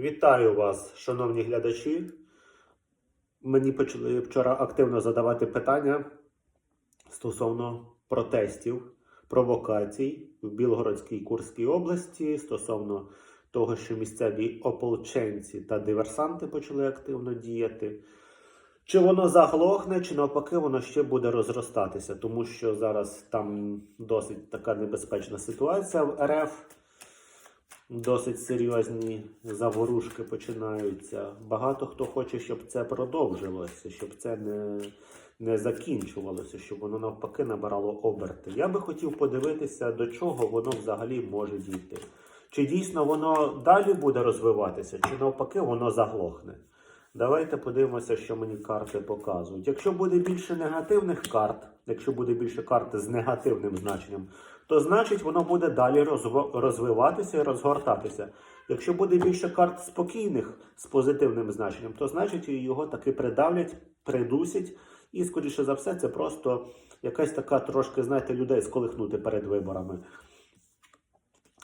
Вітаю вас, шановні глядачі. Мені почали вчора активно задавати питання стосовно протестів, провокацій в Білгородській Курській області стосовно того, що місцеві ополченці та диверсанти почали активно діяти. Чи воно заглохне, чи навпаки, воно ще буде розростатися, тому що зараз там досить така небезпечна ситуація в РФ. Досить серйозні заворушки починаються. Багато хто хоче, щоб це продовжилося, щоб це не, не закінчувалося, щоб воно навпаки набирало оберти. Я би хотів подивитися, до чого воно взагалі може дійти. Чи дійсно воно далі буде розвиватися, чи навпаки воно заглохне. Давайте подивимося, що мені карти показують. Якщо буде більше негативних карт, якщо буде більше карти з негативним значенням, то значить воно буде далі розвиватися і розгортатися. Якщо буде більше карт спокійних з позитивним значенням, то значить його таки придавлять, придусять, і, скоріше за все, це просто якась така трошки, знаєте, людей сколихнути перед виборами.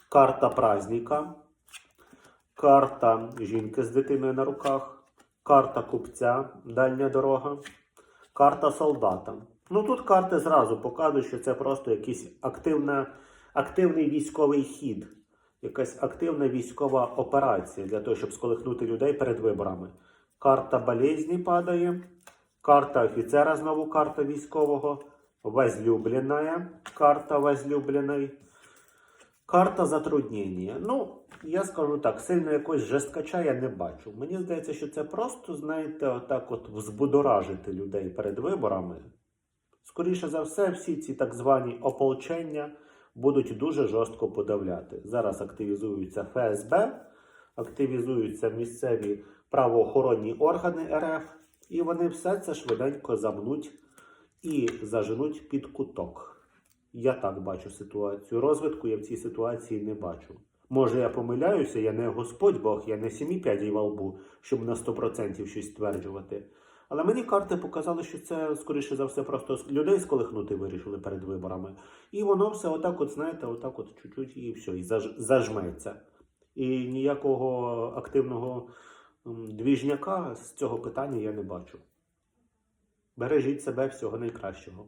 Карта праздника, карта жінки з дитиною на руках, карта купця, дальня дорога, карта солдата. Ну тут карти зразу показують, що це просто якийсь активна, активний військовий хід, якась активна військова операція для того, щоб сколихнути людей перед виборами. Карта болезні падає, карта офіцера, знову карта військового, возлюбленая, карта возлюбленої. Карта затруднення. Ну, я скажу так, сильно якогось жесткача я не бачу. Мені здається, що це просто, знаєте, отак от взбудоражити людей перед виборами. Скоріше за все, всі ці так звані ополчення будуть дуже жорстко подавляти. Зараз активізуються ФСБ, активізуються місцеві правоохоронні органи РФ, і вони все це швиденько замнуть і заженуть під куток. Я так бачу ситуацію. Розвитку я в цій ситуації не бачу. Може, я помиляюся, я не Господь Бог, я не сімі п'ядій во лбу, щоб на 100% щось стверджувати. Але мені карти показали, що це, скоріше за все, просто людей сколихнути вирішили перед виборами. І воно все отак, от, знаєте, отак от чуть-чуть і все, і заж, зажметься. І ніякого активного двіжняка з цього питання я не бачу. Бережіть себе всього найкращого.